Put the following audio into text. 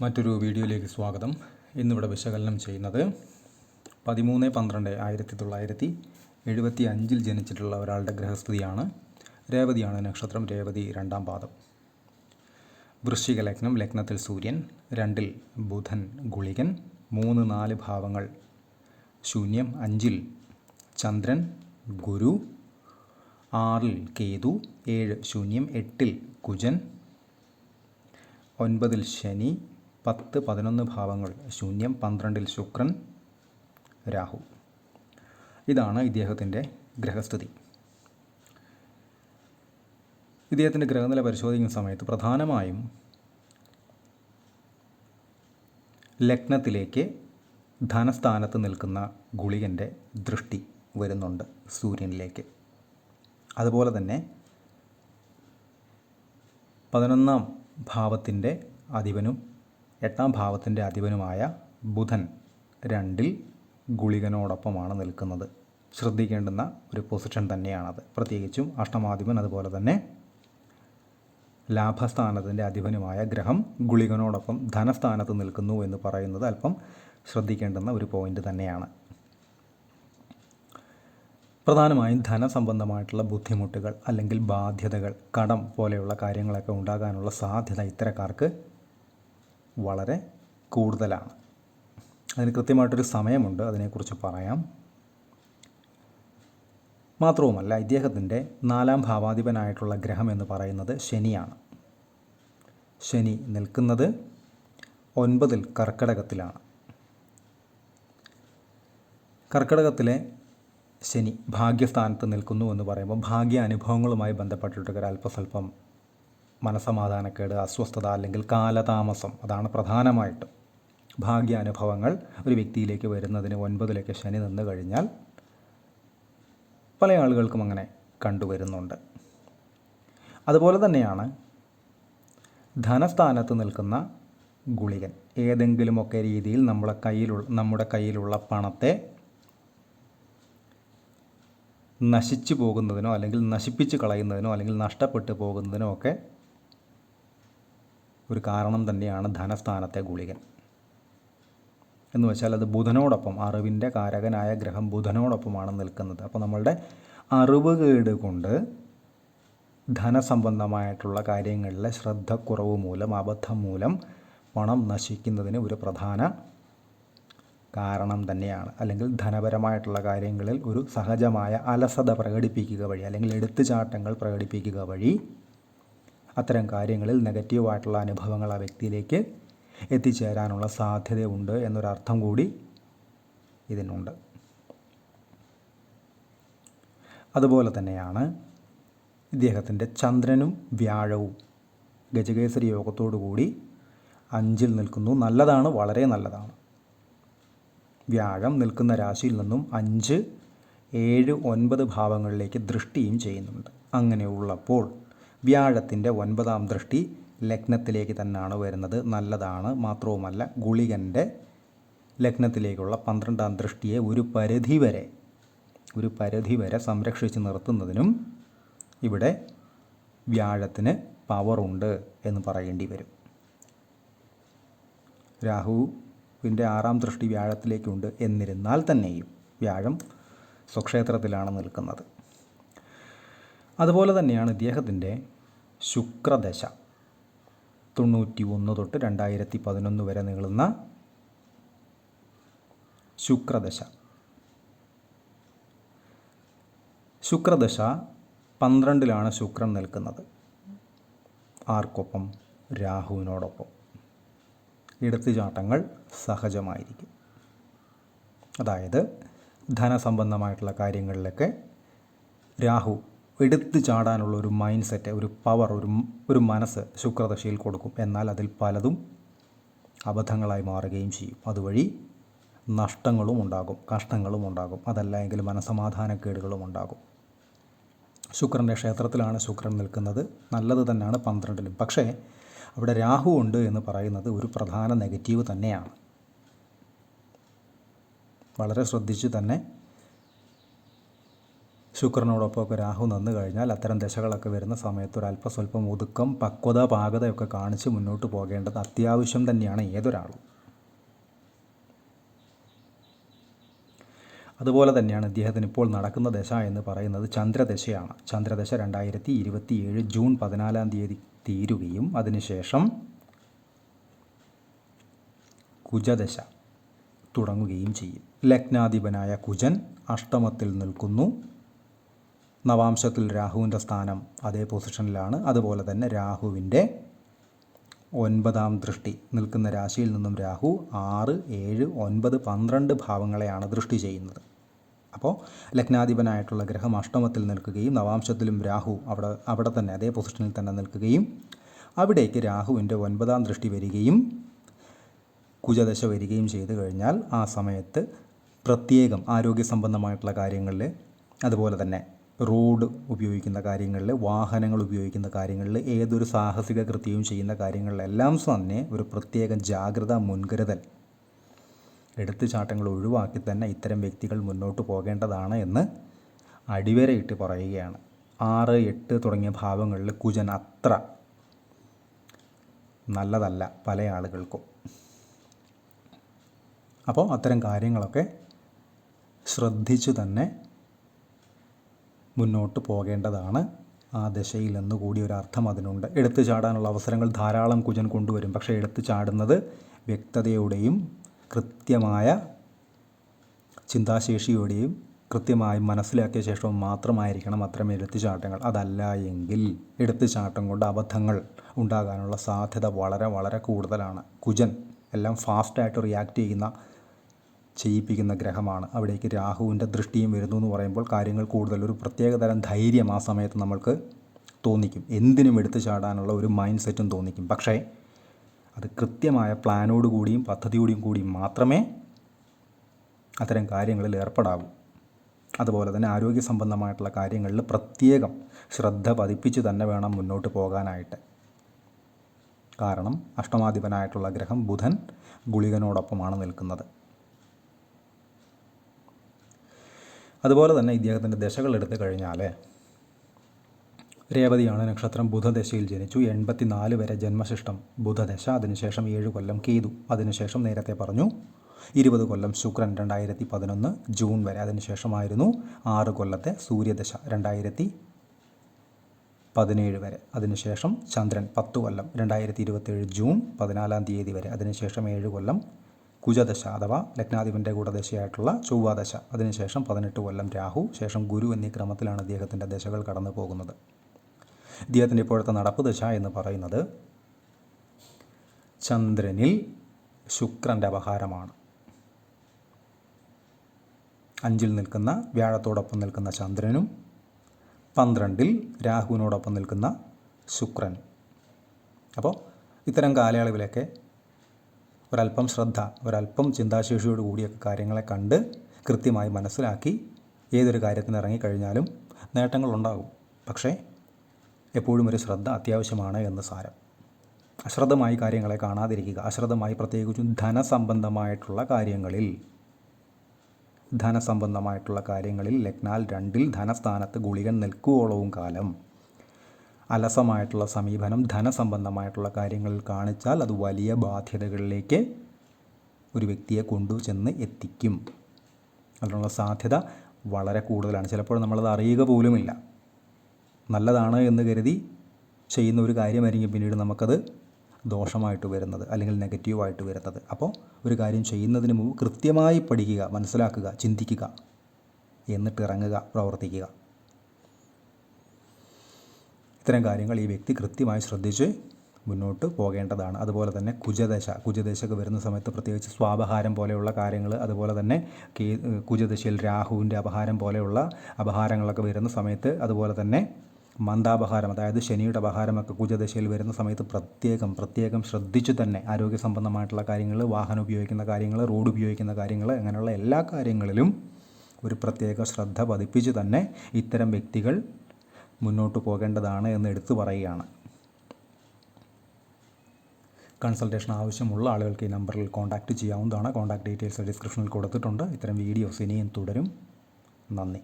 മറ്റൊരു വീഡിയോയിലേക്ക് സ്വാഗതം. ഇന്നിവിടെ വിശകലനം ചെയ്യുന്നത് പതിമൂന്ന് പന്ത്രണ്ട് ആയിരത്തി തൊള്ളായിരത്തി എഴുപത്തി അഞ്ചിൽ ജനിച്ചിട്ടുള്ള ഒരാളുടെ ഗ്രഹസ്ഥിതിയാണ് രേവതിയാണ് നക്ഷത്രം രേവതി രണ്ടാം പാദം. വൃശ്ചിക ലഗ്നം ലഗ്നത്തിൽ സൂര്യൻ രണ്ടിൽ ബുധൻ ഗുളികൻ മൂന്ന് നാല് ഭാവങ്ങൾ ശൂന്യം അഞ്ചിൽ ചന്ദ്രൻ ഗുരു ആറിൽ കേതു ഏഴ് ശൂന്യം എട്ടിൽ കുജൻ ഒൻപതിൽ ശനി പത്ത് പതിനൊന്ന് ഭാവങ്ങൾ. ശൂന്യം പന്ത്രണ്ടിൽ ശുക്രൻ രാഹു. ഇതാണ് ഇദ്ദേഹത്തിന്റെ ഗ്രഹസ്ഥിതി. ഇദ്ദേഹത്തിന്റെ ഗ്രഹനില പരിശോധിക്കുന്ന സമയത്ത് പ്രധാനമായും ലഗ്നത്തിലേക്ക് ധനസ്ഥാനത്ത് നിൽക്കുന്ന ഗുളികന്റെ ദൃഷ്ടി വരുന്നുണ്ട് സൂര്യനിലേക്ക്. അതുപോലെ തന്നെ പതിനൊന്നാം ഭാവത്തിന്റെ അധിപനും എട്ടാം ഭാവത്തിന്റെ അധിപനുമായ ബുധൻ രണ്ടിൽ ഗുളികനോടൊപ്പമാണ് നിൽക്കുന്നത്. ശ്രദ്ധിക്കേണ്ടുന്ന ഒരു പൊസിഷൻ തന്നെയാണത്. പ്രത്യേകിച്ചും അഷ്ടമാധിപൻ അതുപോലെ തന്നെ ലാഭസ്ഥാനത്തിന്റെ അധിപനുമായ ഗ്രഹം ഗുളികനോടൊപ്പം ധനസ്ഥാനത്ത് നിൽക്കുന്നു എന്ന് പറയുന്നത് അല്പം ശ്രദ്ധിക്കേണ്ടുന്ന ഒരു പോയിന്റ് തന്നെയാണ്. പ്രധാനമായും ധനസംബന്ധമായിട്ടുള്ള ബുദ്ധിമുട്ടുകൾ അല്ലെങ്കിൽ ബാധ്യതകൾ കടം പോലെയുള്ള കാര്യങ്ങളൊക്കെ ഉണ്ടാകാനുള്ള സാധ്യത ഇത്തരക്കാർക്ക് വളരെ കൂടുതലാണ്. അതിന് കൃത്യമായിട്ടൊരു സമയമുണ്ട് അതിനെക്കുറിച്ച് പറയാം. മാത്രവുമല്ല ഇദ്ദേഹത്തിന്റെ നാലാം ഭാവാധിപനായിട്ടുള്ള ഗ്രഹം എന്ന് പറയുന്നത് ശനിയാണ്. ശനി നിൽക്കുന്നത് ഒൻപതിൽ കർക്കടകത്തിലാണ്. കർക്കടകത്തിലെ ശനി ഭാഗ്യസ്ഥാനത്ത് നിൽക്കുന്നു എന്ന് പറയുമ്പോൾ ഭാഗ്യ അനുഭവങ്ങളുമായി ഒരു അല്പസ്വല്പം മനസമാധാനക്കേട് അസ്വസ്ഥത അല്ലെങ്കിൽ കാലതാമസം അതാണ് പ്രധാനമായിട്ടും ഭാഗ്യാനുഭവങ്ങൾ ഒരു വ്യക്തിയിലേക്ക് വരുന്നതിന് ഒൻപതിലേക്ക് ശനി നിന്ന് കഴിഞ്ഞാൽ പല ആളുകൾക്കും അങ്ങനെ കണ്ടുവരുന്നുണ്ട്. അതുപോലെ തന്നെയാണ് ധനസ്ഥാനത്ത് നിൽക്കുന്ന ഗുളികൻ. ഏതെങ്കിലുമൊക്കെ രീതിയിൽ നമ്മളെ കയ്യിലുള്ള നമ്മുടെ കയ്യിലുള്ള പണത്തെ നശിച്ചു പോകുന്നതിനോ അല്ലെങ്കിൽ നശിപ്പിച്ച് കളയുന്നതിനോ അല്ലെങ്കിൽ നഷ്ടപ്പെട്ടു പോകുന്നതിനോ ഒക്കെ ഒരു കാരണം തന്നെയാണ് ധനസ്ഥാനത്തെ ഗുളികൻ. എന്ന് വെച്ചാൽ അത് ബുധനോടൊപ്പം അറിവിന്റെ കാരകനായ ഗ്രഹം ബുധനോടൊപ്പമാണ് നിൽക്കുന്നത്. അപ്പോൾ നമ്മളുടെ അറിവ് കേട് കൊണ്ട് ധനസംബന്ധമായിട്ടുള്ള കാര്യങ്ങളിലെ ശ്രദ്ധക്കുറവ് മൂലം അബദ്ധം മൂലം പണം നശിക്കുന്നതിന് ഒരു പ്രധാന കാരണം തന്നെയാണ്. അല്ലെങ്കിൽ ധനപരമായിട്ടുള്ള കാര്യങ്ങളിൽ ഒരു സഹജമായ അലസത പ്രകടിപ്പിക്കുക വഴി അല്ലെങ്കിൽ എടുത്തുചാട്ടങ്ങൾ പ്രകടിപ്പിക്കുക വഴി അത്തരം കാര്യങ്ങളിൽ നെഗറ്റീവായിട്ടുള്ള അനുഭവങ്ങൾ ആ വ്യക്തിയിലേക്ക് എത്തിച്ചേരാനുള്ള സാധ്യതയുണ്ട് എന്നൊരർത്ഥം കൂടി ഇതിനുണ്ട്. അതുപോലെ തന്നെയാണ് ഇദ്ദേഹത്തിന്റെ ചന്ദ്രനും വ്യാഴവും ഗജകേസരി കൂടി അഞ്ചിൽ നിൽക്കുന്നു. നല്ലതാണ് വളരെ നല്ലതാണ്. വ്യാഴം നിൽക്കുന്ന രാശിയിൽ നിന്നും അഞ്ച് ഏഴ് ഒൻപത് ഭാവങ്ങളിലേക്ക് ദൃഷ്ടിയും ചെയ്യുന്നുണ്ട്. അങ്ങനെയുള്ളപ്പോൾ വ്യാഴത്തിന്റെ ഒൻപതാം ദൃഷ്ടി ലഗ്നത്തിലേക്ക് തന്നെയാണ് വരുന്നത്. നല്ലതാണ്. മാത്രവുമല്ല ഗുളികന്റെ ലഗ്നത്തിലേക്കുള്ള പന്ത്രണ്ടാം ദൃഷ്ടിയെ ഒരു പരിധി വരെ ഒരു പരിധി വരെ സംരക്ഷിച്ച് നിർത്തുന്നതിനും ഇവിടെ വ്യാഴത്തിന് പവറുണ്ട് എന്ന് പറയേണ്ടി വരും. രാഹുവിന്റെ ആറാം ദൃഷ്ടി വ്യാഴത്തിലേക്കുണ്ട് എന്നിരുന്നാൽ തന്നെയും വ്യാഴം സ്വക്ഷേത്രത്തിലാണ് നിൽക്കുന്നത്. അതുപോലെ തന്നെയാണ് ഇദ്ദേഹത്തിന്റെ ശുക്രദശ. തൊണ്ണൂറ്റി ഒന്ന് തൊട്ട് രണ്ടായിരത്തി പതിനൊന്ന് വരെ നീളുന്ന ശുക്രദശ. ശുക്രദശ പന്ത്രണ്ടിലാണ് ശുക്രൻ നിൽക്കുന്നത്. ആർക്കൊപ്പം? രാഹുവിനോടൊപ്പം. എടുത്തുചാട്ടങ്ങൾ സഹജമായിരിക്കും. അതായത് ധനസംബന്ധമായിട്ടുള്ള കാര്യങ്ങളിലൊക്കെ രാഹു എടുത്തു ചാടാനുള്ള ഒരു മൈൻഡ് സെറ്റ് ഒരു പവർ ഒരു ഒരു മനസ്സ് ശുക്രദശയിൽ കൊടുക്കും. എന്നാൽ അതിൽ പലതും അബദ്ധങ്ങളായി മാറുകയും ചെയ്യും. അതുവഴി നഷ്ടങ്ങളും ഉണ്ടാകും കഷ്ടങ്ങളും ഉണ്ടാകും. അതല്ല എങ്കിൽ മനസമാധാനക്കേടുകളും ഉണ്ടാകും. ശുക്രന്റെ ക്ഷേത്രത്തിലാണ് ശുക്രൻ നിൽക്കുന്നത്. നല്ലത് തന്നെയാണ് പന്ത്രണ്ടിലും. പക്ഷേ അവിടെ രാഹു ഉണ്ട് എന്ന് പറയുന്നത് ഒരു പ്രധാന നെഗറ്റീവ് തന്നെയാണ്. വളരെ ശ്രദ്ധിച്ച് തന്നെ ശുക്രനോടൊപ്പമൊക്കെ രാഹു നന്നു കഴിഞ്ഞാൽ അത്തരം ദശകളൊക്കെ വരുന്ന സമയത്ത് ഒരു അല്പസ്വല്പം ഒതുക്കം പക്വത പാകതയൊക്കെ കാണിച്ച് മുന്നോട്ട് പോകേണ്ടത് അത്യാവശ്യം തന്നെയാണ് ഏതൊരാളും. അതുപോലെ തന്നെയാണ് ഇദ്ദേഹത്തിന് ഇപ്പോൾ നടക്കുന്ന ദശ എന്ന് പറയുന്നത് ചന്ദ്രദശയാണ്. ചന്ദ്രദശ രണ്ടായിരത്തി ഇരുപത്തിയേഴ് ജൂൺ പതിനാലാം തീയതി തീരുകയും അതിനുശേഷം കുജദശ തുടങ്ങുകയും ചെയ്യും. ലഗ്നാധിപനായ കുജൻ അഷ്ടമത്തിൽ നിൽക്കുന്നു. നവാംശത്തിൽ രാഹുവിന്റെ സ്ഥാനം അതേ പൊസിഷനിലാണ്. അതുപോലെ തന്നെ രാഹുവിന്റെ ഒൻപതാം ദൃഷ്ടി നിൽക്കുന്ന രാശിയിൽ നിന്നും രാഹു ആറ് ഏഴ് ഒൻപത് പന്ത്രണ്ട് ഭാവങ്ങളെയാണ് ദൃഷ്ടി ചെയ്യുന്നത്. അപ്പോൾ ലഗ്നാധിപനായിട്ടുള്ള ഗ്രഹം അഷ്ടമത്തിൽ നിൽക്കുകയും നവാംശത്തിലും രാഹു അവിടെ അവിടെ തന്നെ അതേ പൊസിഷനിൽ തന്നെ നിൽക്കുകയും അവിടേക്ക് രാഹുവിന്റെ ഒൻപതാം ദൃഷ്ടി വരികയും കുജദശ വരികയും ചെയ്തു കഴിഞ്ഞാൽ ആ സമയത്ത് പ്രത്യേകം ആരോഗ്യ സംബന്ധമായിട്ടുള്ള കാര്യങ്ങളിൽ അതുപോലെ തന്നെ റോഡ് ഉപയോഗിക്കുന്ന കാര്യങ്ങളിൽ വാഹനങ്ങൾ ഉപയോഗിക്കുന്ന കാര്യങ്ങളിൽ ഏതൊരു സാഹസിക കൃത്യവും ചെയ്യുന്ന കാര്യങ്ങളിലെല്ലാം തന്നെ ഒരു പ്രത്യേക ജാഗ്രത മുൻകരുതൽ എടുത്തുചാട്ടങ്ങൾ ഒഴിവാക്കി തന്നെ ഇത്തരം വ്യക്തികൾ മുന്നോട്ട് പോകേണ്ടതാണ് എന്ന് അടിവരയിട്ട് പറയുകയാണ്. ആറ് എട്ട് തുടങ്ങിയ ഭാവങ്ങളിൽ കുജൻ അത്ര നല്ലതല്ല പല ആളുകൾക്കും. അപ്പോൾ അത്തരം കാര്യങ്ങളൊക്കെ ശ്രദ്ധിച്ചു തന്നെ മുന്നോട്ട് പോകേണ്ടതാണ്. ആ ദശയിൽ എന്ന് കൂടി ഒരു അർത്ഥം അതിനുണ്ട്. എടുത്തു ചാടാനുള്ള അവസരങ്ങൾ ധാരാളം കുജൻ കൊണ്ടുവരും. പക്ഷേ എടുത്തു ചാടുന്നത് വ്യക്തതയോടെയും കൃത്യമായ ചിന്താശേഷിയോടെയും കൃത്യമായി മനസ്സിലാക്കിയ ശേഷം മാത്രമായിരിക്കണം അത്തരം എടുത്തുചാട്ടങ്ങൾ അതല്ല എങ്കിൽ എടുത്തുചാട്ടം കൊണ്ട് അബദ്ധങ്ങൾ ഉണ്ടാകാനുള്ള സാധ്യത വളരെ വളരെ കൂടുതലാണ്. കുജൻ എല്ലാം ഫാസ്റ്റായിട്ട് റിയാക്ട് ചെയ്യുന്ന ചെയ്യിപ്പിക്കുന്ന ഗ്രഹമാണ്. അവിടേക്ക് രാഹുവിന്റെ ദൃഷ്ടിയും വരുന്നു എന്ന് പറയുമ്പോൾ കാര്യങ്ങൾ കൂടുതൽ ഒരു പ്രത്യേകതരം ധൈര്യം ആ സമയത്ത് നമ്മൾക്ക് തോന്നിക്കും. എന്തിനും എടുത്തു ചാടാനുള്ള ഒരു മൈൻഡ് സെറ്റും തോന്നിക്കും. പക്ഷേ അത് കൃത്യമായ പ്ലാനോടുകൂടിയും പദ്ധതിയോടും കൂടിയും മാത്രമേ അത്തരം കാര്യങ്ങളിൽ ഏർപ്പെടാവൂ. അതുപോലെ തന്നെ ആരോഗ്യ സംബന്ധമായിട്ടുള്ള കാര്യങ്ങളിൽ പ്രത്യേകം ശ്രദ്ധ പതിപ്പിച്ച് തന്നെ വേണം മുന്നോട്ട് പോകാനായിട്ട്. കാരണം അഷ്ടമാധിപനായിട്ടുള്ള ഗ്രഹം ബുധൻ ഗുളികനോടൊപ്പമാണ് നിൽക്കുന്നത്. അതുപോലെ തന്നെ ഇദ്ദേഹത്തിന്റെ ദശകൾ എടുത്തു കഴിഞ്ഞാൽ രേവതിയാണ് നക്ഷത്രം ബുധദശയിൽ ജനിച്ചു. എൺപത്തിനാല് വരെ ജന്മശിഷ്ടം ബുധദശ. അതിനുശേഷം ഏഴ് കൊല്ലം കേതു. അതിനുശേഷം നേരത്തെ പറഞ്ഞു ഇരുപത് കൊല്ലം ശുക്രൻ രണ്ടായിരത്തി പതിനൊന്ന് ജൂൺ വരെ. അതിനുശേഷമായിരുന്നു ആറ് കൊല്ലത്തെ സൂര്യദശ രണ്ടായിരത്തി പതിനേഴ് വരെ. അതിനുശേഷം ചന്ദ്രൻ പത്ത് കൊല്ലം രണ്ടായിരത്തി ഇരുപത്തേഴ് ജൂൺ പതിനാലാം തീയതി വരെ. അതിനുശേഷം ഏഴ് കൊല്ലം കുജദശ അഥവാ ലഗ്നാധിപന്റെ കൂടദശയായിട്ടുള്ള ചൊവ്വാദശ. അതിനുശേഷം പതിനെട്ട് കൊല്ലം രാഹു ശേഷം ഗുരു എന്നീ ക്രമത്തിലാണ് അദ്ദേഹത്തിന്റെ ദശകൾ കടന്നു പോകുന്നത്. ഇദ്ദേഹത്തിന്റെ ഇപ്പോഴത്തെ നടപ്പ് ദശ എന്ന് പറയുന്നത് ചന്ദ്രനിൽ ശുക്രന്റെ അപഹാരമാണ്. അഞ്ചിൽ നിൽക്കുന്ന വ്യാഴത്തോടൊപ്പം നിൽക്കുന്ന ചന്ദ്രനും പന്ത്രണ്ടിൽ രാഹുവിനോടൊപ്പം നിൽക്കുന്ന ശുക്രൻ. അപ്പോൾ ഇത്തരം കാലയളവിലൊക്കെ ഒരല്പം ശ്രദ്ധ ഒരല്പം ചിന്താശേഷിയോട് കൂടിയൊക്കെ കാര്യങ്ങളെ കണ്ട് കൃത്യമായി മനസ്സിലാക്കി ഏതൊരു കാര്യത്തിന് ഇറങ്ങിക്കഴിഞ്ഞാലും നേട്ടങ്ങളുണ്ടാകും. പക്ഷേ എപ്പോഴും ഒരു ശ്രദ്ധ അത്യാവശ്യമാണ് എന്ന് സാരം. അശ്രദ്ധമായി കാര്യങ്ങളെ കാണാതിരിക്കുക അശ്രദ്ധമായി പ്രത്യേകിച്ചും ധനസംബന്ധമായിട്ടുള്ള കാര്യങ്ങളിൽ ധനസംബന്ധമായിട്ടുള്ള കാര്യങ്ങളിൽ ലഗ്നാൽ രണ്ടിൽ ധനസ്ഥാനത്ത് ഗുളികൻ നിൽക്കുവോളവും കാലം അലസമായിട്ടുള്ള സമീപനം ധനസംബന്ധമായിട്ടുള്ള കാര്യങ്ങളിൽ കാണിച്ചാൽ അത് വലിയ ബാധ്യതകളിലേക്ക് ഒരു വ്യക്തിയെ കൊണ്ടുചെന്ന് എത്തിക്കും. അതിനുള്ള സാധ്യത വളരെ കൂടുതലാണ്. ചിലപ്പോൾ നമ്മളത് അറിയുക പോലുമില്ല. നല്ലതാണ് എന്ന് കരുതി ചെയ്യുന്ന ഒരു കാര്യമായിരിക്കും പിന്നീട് നമുക്കത് ദോഷമായിട്ട് വരുന്നത് അല്ലെങ്കിൽ നെഗറ്റീവായിട്ട് വരുന്നത്. അപ്പോൾ ഒരു കാര്യം ചെയ്യുന്നതിന് മുമ്പ് കൃത്യമായി പഠിക്കുക മനസ്സിലാക്കുക ചിന്തിക്കുക എന്നിട്ട് ഇറങ്ങുക പ്രവർത്തിക്കുക. ഇത്തരം കാര്യങ്ങൾ ഈ വ്യക്തി കൃത്യമായി ശ്രദ്ധിച്ച് മുന്നോട്ട് പോകേണ്ടതാണ്. അതുപോലെ തന്നെ കുജദശ കുജദശക്ക് വരുന്ന സമയത്ത് പ്രത്യേകിച്ച് സ്വാപഹാരം പോലെയുള്ള കാര്യങ്ങൾ അതുപോലെ തന്നെ കുജദശയിൽ രാഹുവിന്റെ അപഹാരം പോലെയുള്ള അപഹാരങ്ങളൊക്കെ വരുന്ന സമയത്ത് അതുപോലെ തന്നെ മന്ദാപഹാരം അതായത് ശനിയുടെ അപഹാരമൊക്കെ കുജദശയിൽ വരുന്ന സമയത്ത് പ്രത്യേകം പ്രത്യേകം ശ്രദ്ധിച്ചു തന്നെ ആരോഗ്യ സംബന്ധമായിട്ടുള്ള കാര്യങ്ങൾ വാഹനം ഉപയോഗിക്കുന്ന കാര്യങ്ങൾ റോഡ് ഉപയോഗിക്കുന്ന കാര്യങ്ങൾ അങ്ങനെയുള്ള എല്ലാ കാര്യങ്ങളിലും ഒരു പ്രത്യേക ശ്രദ്ധ പതിപ്പിച്ച് തന്നെ ഇത്തരം വ്യക്തികൾ മുന്നോട്ട് പോകേണ്ടതാണ് എന്ന് എടുത്തു പറയുകയാണ്. കൺസൾട്ടേഷൻ ആവശ്യമുള്ള ആളുകൾക്ക് ഈ നമ്പറിൽ കോൺടാക്റ്റ് ചെയ്യാവുന്നതാണ്. കോൺടാക്ട് ഡീറ്റെയിൽസ് ഡിസ്ക്രിപ്ഷനിൽ കൊടുത്തിട്ടുണ്ട്. ഇത്തരം വീഡിയോസ് ഇനിയും തുടരും. നന്ദി.